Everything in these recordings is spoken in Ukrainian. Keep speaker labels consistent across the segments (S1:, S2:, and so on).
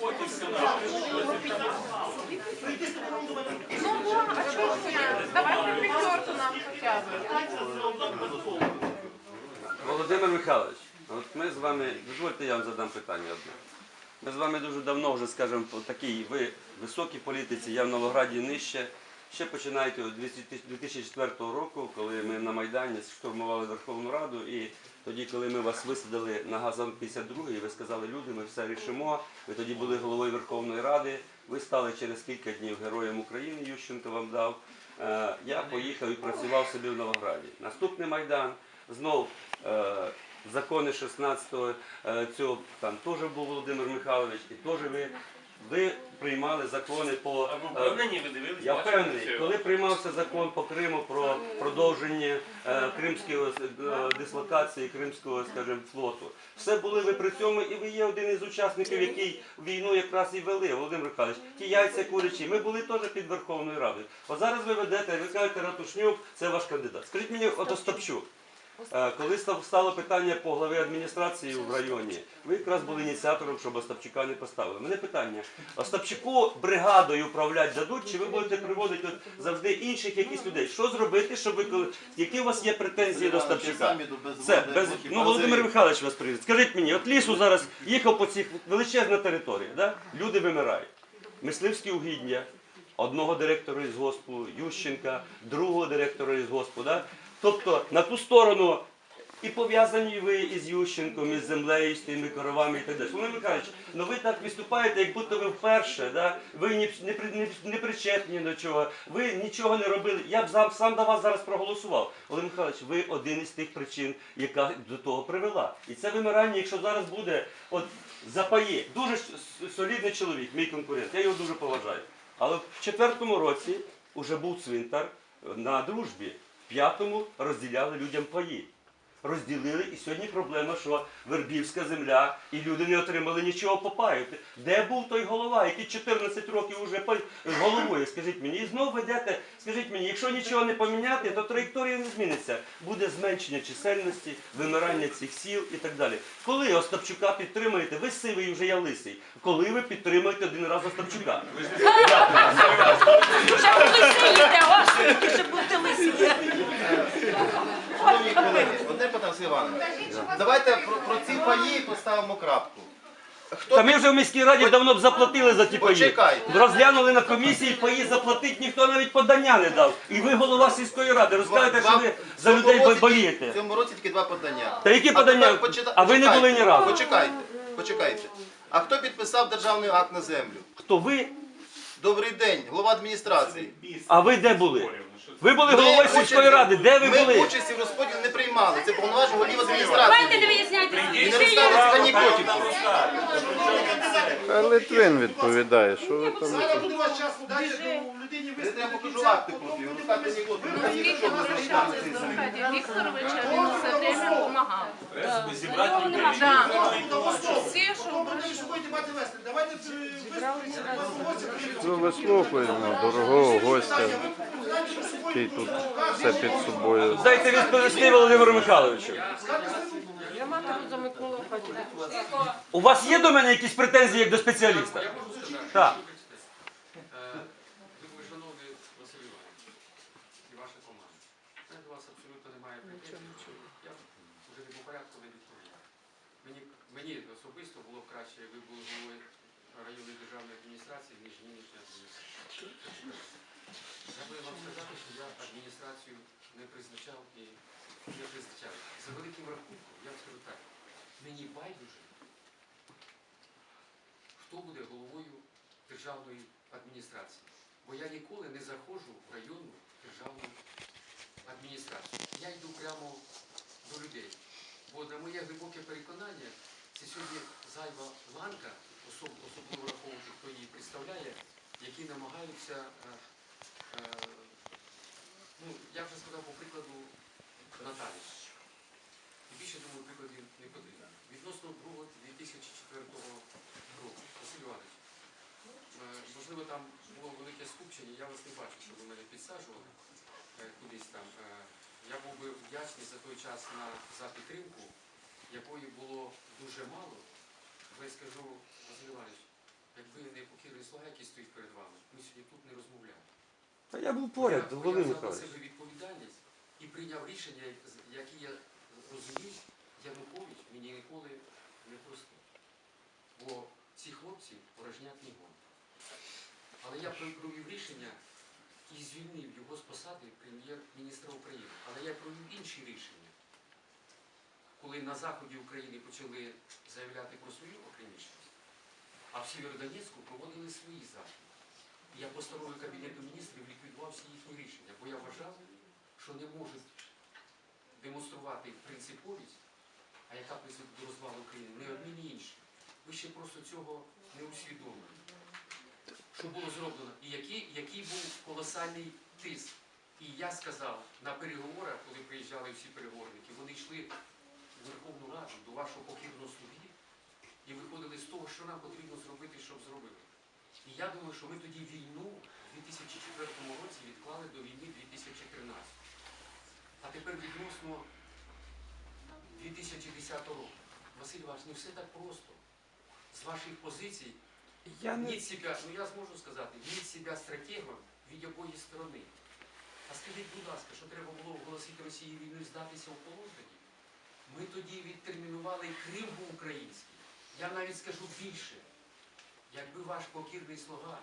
S1: потім.
S2: Ну, а чого ні? Давайте п'ятерку нам хоча б.
S3: Володимир Михайлович, от ми з вами, дозвольте, я вам задам питання одне. Ми з вами дуже давно вже, скажімо, по такій ви високій політиці, я в Новограді нижче. Ще починаєте з 2004 року, коли ми на Майдані штурмували Верховну Раду, і тоді, коли ми вас висадили на Газон 52, і ви сказали, люди, ми все рішимо. Ви тоді були головою Верховної Ради. Ви стали через кілька днів героєм України, Ющенко вам дав. Е, Я поїхав і працював собі в Новограді. Наступний Майдан, знов е, закони 16-го, е, цього там теж був Володимир Михайлович, і теж ви, ви приймали закони по. Е,
S1: впевнені, ви дивились?
S3: я впевнений, коли приймався закон по Криму про продовження е, кримської е, дислокації Кримського, скажімо, флоту, все були ви при цьому, і ви є один із учасників, який війну якраз і вели, Володимир Михайлович. Ті яйця курячі. Ми були теж під Верховною Радою. От зараз ви ведете, ви кажете, Ратушнюк, це ваш кандидат. Скажіть мені, от Остапчук. Е, Коли став- стало питання по главі адміністрації в районі, ви якраз були ініціатором, щоб Остапчука не поставили. Мене питання: Остапчуку бригадою управляти дадуть, чи ви будете приводити от завжди інших якісь людей? Що зробити, щоб ви коли які у вас є претензії до Остапчука? Це без ну Володимир Михайлович вас привіз. Скажіть мені, от лісу зараз їхав по цих величезна територія, да? люди вимирають. Мисливські угіддя, одного директора із госпу, Ющенка, другого директора із госпу. Да? Тобто на ту сторону і пов'язані ви із Ющенком, із землею, з тими коровами і так далі. Володимир Михайлович, ну ви так виступаєте, як будто ви вперше, да? ви не, не, не причетні до чого, ви нічого не робили. Я б сам, сам до вас зараз проголосував. Володимир Михайлович, ви один із тих причин, яка до того привела. І це вимирання, якщо зараз буде, от запає, дуже солідний чоловік, мій конкурент, я його дуже поважаю. Але в четвертому році вже був цвинтар на дружбі. П'ятому розділяли людям паї. Розділили, і сьогодні проблема, що Вербівська земля, і люди не отримали нічого по паю. Де був той голова, який 14 років пай- головує? Скажіть мені, і знову ведете, скажіть мені, якщо нічого не поміняти, то траєкторія не зміниться. Буде зменшення чисельності, вимирання цих сіл і так далі. Коли Остапчука підтримаєте, ви сивий, вже я лисий. Коли ви підтримаєте один раз Остапчука?
S2: Сидіти, ось тільки ще будете лисі.
S4: Шановні колеги, одне питання, Сергій Іванович. Давайте про, про ці паї поставимо крапку. Хто
S3: Та ми вже в міській раді давно б заплатили за ті паї.
S4: Почекайте.
S3: Розглянули на комісії, паї заплатити ніхто навіть подання не дав. І ви голова сільської ради. Розкажете, що ви за людей
S4: році- В
S3: болієте.
S4: цьому році тільки два подання.
S3: Та які
S4: А
S3: подання?
S4: тепер почита-
S3: А ви не були ні разу.
S4: Почекайте, почекайте. А хто підписав державний акт на землю?
S3: Хто ви?
S4: Добрий день, голова адміністрації.
S3: А ви де були? Ви були головою сільської ради. Де ви
S4: Ми
S3: були?
S4: участі в розподілі не приймали. Це повноваження голів
S2: Давайте не
S4: адміністрації.
S2: виясняйте.
S4: І не розставиться ні котів.
S5: Литвин відповідає, що ви там.
S6: Зараз буде ваш час, дайте
S4: Я
S6: виступити.
S4: покажу акти копію. Розказати анекдоти. Ну,
S2: Скільки
S4: що ви
S2: ви
S4: розказуєте
S2: залишалися
S4: цей
S2: до? Аркадія Вікторовича, він все время допомагав.
S1: Зібрати людей.
S2: Да. Що
S6: Ви ж будете мати вести. Давайте
S5: Ну, вислухаємо дорогого гостя, який тут все під собою.
S3: Дайте відповісти Володимиру Михайловичу.
S2: Я матері.
S3: У вас є до мене якісь претензії як до спеціаліста? Так.
S7: Думаю, шановний Василь Іванович і ваша команда. У мене до вас абсолютно немає претензій. Я вже не по порядку не відповім. Мені, мені особисто краще, якби були головою районної державної адміністрації, ніж нинішня адміністрація. Я би вам сказати, що я адміністрацію не призначав і не призначав. За великим рахунком, я вам скажу так, мені байдуже, хто буде головою державної адміністрації. Бо я ніколи не заходжу в районну державну адміністрацію. Я йду прямо до людей. Бо на моє глибоке переконання, це сьогодні зайва ланка, особ- особливо враховуючи, хто її представляє, які намагаються, е, е, ну, я вже сказав по прикладу Наталі. І більше, думаю, прикладів не потрібно. Відносно другого 2004 року, Василь Іванович, Е, Можливо, там було велике скупчення, я вас не бачу, що ви мене підсаджували кудись там. Я був би вдячний за той час на, за підтримку, якої було дуже мало. Але я скажу, Василь Іванович, стоїть перед вами, ми сьогодні тут не розмовляли.
S3: Та я був поряд,
S7: Я-
S3: Володимир
S7: Я взяв на
S3: Михайлович.
S7: себе відповідальність і прийняв рішення, яке я розумів, Янукович мені ніколи не простив. Бо ці хлопці порожнять не гон. Але я провів рішення і звільнив його з посади прем'єр-міністра України. Але я провів інші рішення. Коли на заході України почали заявляти про свою окремішність, а в Сєвєродонецьку проводили свої заходи. Я постановою Кабінету міністрів ліквідував всі їхні рішення, бо я вважав, що не можуть демонструвати принциповість, а яка призведе до розвалу України, не одні, ні інші. Ви ще просто цього не усвідомлені. Що було зроблено? І який, який був колосальний тиск. І я сказав на переговорах, коли приїжджали всі переговорники, вони йшли Верховну Раду до вашого покірного слуги і виходили з того, що нам потрібно зробити, щоб зробили. І я думаю, що ми тоді війну в 2004 році відклали до війни 2013. А тепер відносно 2010 року. Василь Іванович, не все так просто. З ваших позицій
S3: Я не
S7: себя, ну я зможу сказати, ніть себя стратегом від якої сторони. А скажіть, будь ласка, що треба було оголосити Росії війну і здатися в полон тоді? Ми тоді відтермінували Крим був український. Я навіть скажу більше. Якби ваш покірний слуга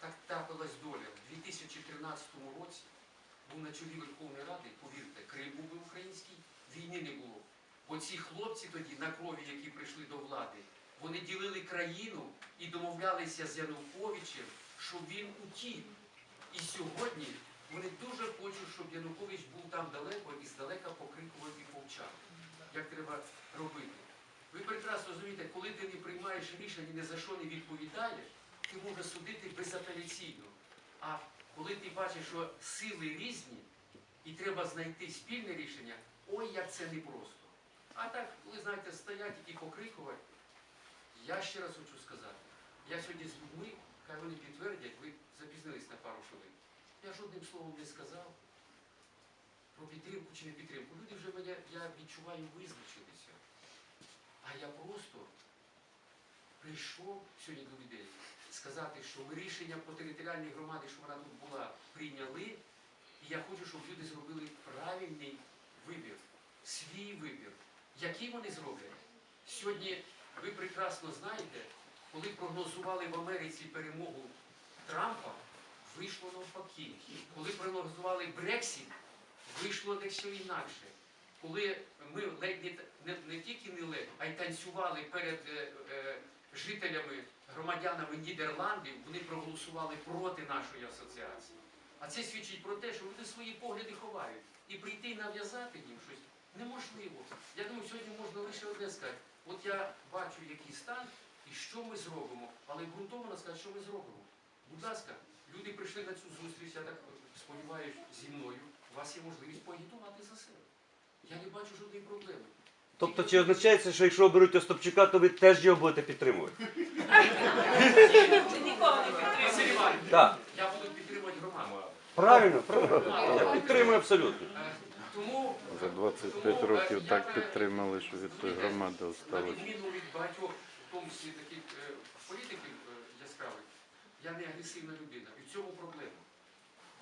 S7: так трапилась доля в 2013 році, був на чолі Верховної Ради, повірте, Крим був би український, війни не було. Бо ці хлопці тоді на крові, які прийшли до влади, вони ділили країну і домовлялися з Януковичем, щоб він утік. І сьогодні вони дуже хочуть, щоб Янукович був там далеко і здалека повчав. Як треба робити. Ви прекрасно розумієте, коли ти не приймаєш рішення, ні за що не відповідаєш, ти можеш судити безапеляційно. А коли ти бачиш, що сили різні, і треба знайти спільне рішення, ой, як це непросто. А так, коли знаєте, стоять і покрикувати, я ще раз хочу сказати, я сьогодні з людьми, хай вони підтвердять, ви запізнились на пару хвилин. Я жодним словом не сказав про підтримку чи не підтримку. Люди вже мене, я відчуваю, визначилися. А я просто прийшов сьогодні до людей сказати, що ми рішення по територіальній громаді, що вона тут була, прийняли. І я хочу, щоб люди зробили правильний вибір, свій вибір. Який вони зроблять? Сьогодні ви прекрасно знаєте, коли прогнозували в Америці перемогу Трампа, вийшло навпаки. Коли прогнозували Брексіт, вийшло дещо інакше. Коли ми ледь не, не, не тільки не ледь, а й танцювали перед е, е, жителями, громадянами Нідерландів, вони проголосували проти нашої асоціації. А це свідчить про те, що люди свої погляди ховають. І прийти і нав'язати їм щось неможливо. Я думаю, сьогодні можна лише одне сказати. От я бачу, який стан і що ми зробимо. Але ґрунтовно сказати, що ми зробимо. Будь ласка, люди прийшли на цю зустріч, я так сподіваюся, зі мною. У вас є можливість поагітувати за себе. Я не бачу жодної проблеми.
S3: Тобто чи означає це, що якщо оберуть Остапчука, то ви теж його будете підтримувати?
S7: Василь Іванович,
S3: Так.
S7: я буду підтримувати громаду.
S3: Правильно, правильно. Я підтримую абсолютно.
S7: Е, Тому
S5: За 25 років так підтримали, що від тої громади
S7: на
S5: осталось.
S7: відміну від багатьох, в тому числі таких е, політиків е, яскравих, я не агресивна людина. І в цьому проблема.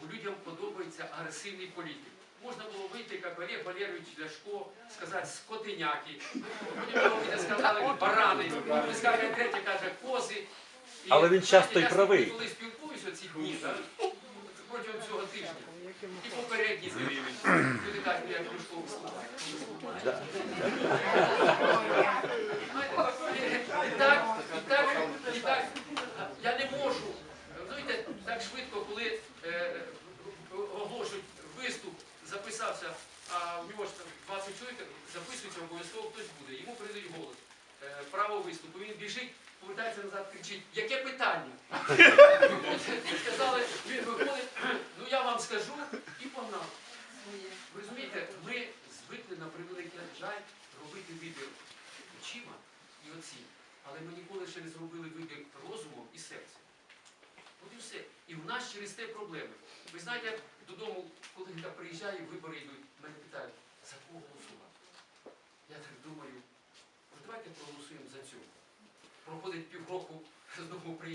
S7: Бо людям подобається агресивний політик. Можна було вийти, як Олег Валерійович Ляшко, сказати скотиняки, потім його сказали барани, потім скаже третє, каже кози. І,
S3: Але він часто й правий.
S7: Я коли спілкуюся ці дні, протягом цього тижня, і попередні тижні, люди кажуть, я прийшов виступати. І так, і так, і так, я не можу. Знаєте, так швидко, коли е, оголошують виступ, записався, а в нього ж там 20 чоловік, записується, обов'язково хтось буде. Йому передають голос. Е, право виступу. Він біжить, повертається назад, кричить, яке питання? Сказали, він виходить, ну я вам скажу і погнав. Ви розумієте, ми звикли на превеликий жаль робити вибір очима і оці. Але ми ніколи ще не зробили вибір розумом і серцем. От і все. І в нас через те проблеми. Ви знаєте, додому, коли я приїжджаю, вибори йдуть, мене питають, за кого голосувати? Я так думаю, давайте проголосуємо за цю. Проходить півроку, знову приїжджаю.